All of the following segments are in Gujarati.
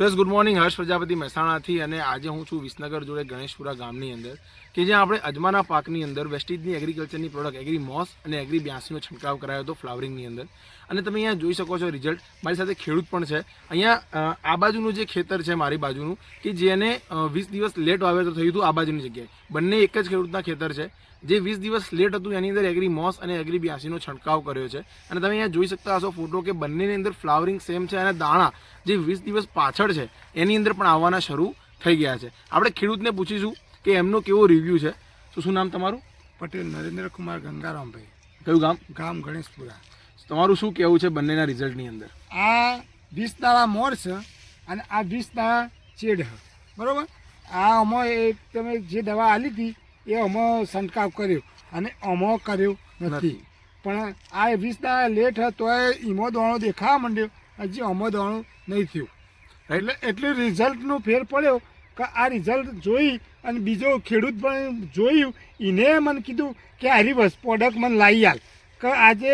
So yes good morning Harsh Prajapati મહેસાણાથી અને આજે હું છું વિસનગર જોડે ગણેશપુરા ગામની અંદર, કે જ્યાં આપણે અજમાના પાકની અંદર વેસ્ટિજની એગ્રીકલ્ચરની પ્રોડક્ટ એગ્રી મોસ અને એગ્રી બ્યાસીનો છંટકાવ કરાયો હતો ફ્લાવરિંગની અંદર. અને તમે અહીંયા જોઈ શકો છો રિઝલ્ટ મારી સાથે ખેડૂત પણ છે. અહીંયા આ બાજુનું જે ખેતર છે મારી બાજુનું, કે જેને વીસ દિવસ લેટ વાવેતર થયું હતું આ બાજુની જગ્યાએ. બંને એક જ ખેડૂતના ખેતર છે. જે વીસ દિવસ લેટ હતું એની અંદર એગ્રી મોસ અને એગ્રી બ્યાસીનો છંટકાવ કર્યો છે. અને તમે અહીંયા જોઈ શકતા હશો ફોટો કે બંનેની અંદર ફ્લાવરિંગ સેમ છે અને દાણા જે વીસ દિવસ પાછળ છે એની અંદર પણ આવવાના શરૂ થઈ ગયા છે. આપણે ખેડૂતને પૂછીશું કે એમનો કેવો રિવ્યૂ છે. તો શું નામ તમારું? પટેલ નરેન્દ્રકુમાર ગંગારામભાઈ. કયું ગામ? ગામ ગણેશપુરા. તમારું શું કહેવું છે બંનેના રિઝલ્ટની અંદર? આ વીસ દાળા મોર છે અને આ વીસ દાળા ચેડ બરાબર? આ અમો એ તમે જે દવા આલી હતી એ અમો છંટકાવ કર્યો અને અમો કર્યો નથી. પણ આ વીસ દાડા લેટ હતો એ ઈમો દોણો દેખાવા માંડ્યો. હજી અમો દોણો નહીં થયું. એટલે એટલે રિઝલ્ટનો ફેર પડ્યો કે આ રિઝલ્ટ જોઈ અને બીજો ખેડૂત પણ જોયું એને મને કીધું કે આરી વસ્તુ પ્રોડક્ટ મને લાવી આલ. કે આજે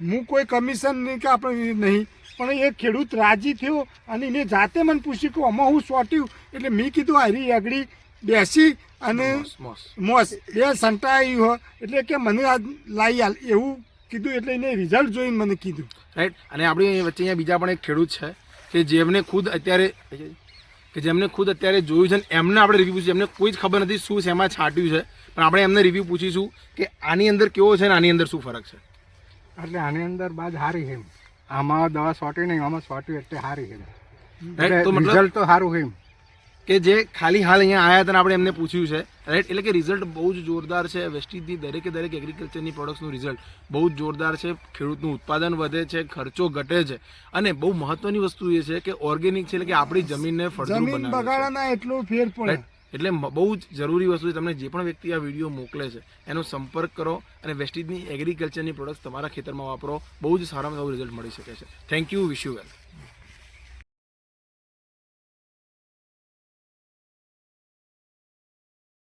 હું કોઈ કમિશન નહીં કે આપણે નહીં પણ એ ખેડૂત રાજી થયો અને એને જાતે મને પૂછ્યું કે આમાં હું સોટ્યું. એટલે મેં કીધું આરી આગળ બેસી અને મોસ, બે સંટાયું હો એટલે કે મને આ લાવી આલ એવું કીધું એટલે એને રિઝલ્ટ જોઈને મને કીધું. રાઈટ અને આપણી અહીંયા વચ્ચે અહીંયા બીજા પણ એક ખેડૂત છે કે જેમને ખુદ અત્યારે કે જેમને ખુદ અત્યારે જોયું છે ને એમને આપણે રિવ્યૂ પૂછ્યું એમને કોઈ જ ખબર નથી શું શેમાં છાંટ્યું છે. પણ આપણે એમને રિવ્યૂ પૂછીશું કે આની અંદર કેવો છે ને આની અંદર શું ફરક છે. એટલે આની અંદર બાદ હારી છે એમ. આમાં દવા સોટી નહીં આમાં સોટી એટલે હારી છે એમ. રાઈટ તો એટલે મતલબ રિઝલ્ટ તો સારું છે એમ. કે જે ખાલી હાલ અહીંયા આવ્યા હતા આપણે એમને પૂછ્યું છે. રાઈટ એટલે કે રિઝલ્ટ બહુ જ જોરદાર છે. વેસ્ટીજની દરેકે દરેક એગ્રીકલ્ચરની પ્રોડક્ટ્સનું રિઝલ્ટ બહુ જ જોરદાર છે. ખેડૂતનું ઉત્પાદન વધે છે ખર્ચો ઘટે છે. અને બહુ મહત્વની વસ્તુ એ છે કે ઓર્ગેનિક છે એટલે કે આપણી જમીનને ફળદ્રુપ બનાવે એટલો ફેર પડે. એટલે બહુ જ જરૂરી વસ્તુ છે. તમને જે પણ વ્યક્તિ આ વીડિયો મોકલે છે એનો સંપર્ક કરો અને વેસ્ટીજની એગ્રીકલ્ચરની પ્રોડક્ટ્સ તમારા ખેતરમાં વાપરો. બહુ જ સારામાં સારું રિઝલ્ટ મળી શકે છે. Thank you wish you well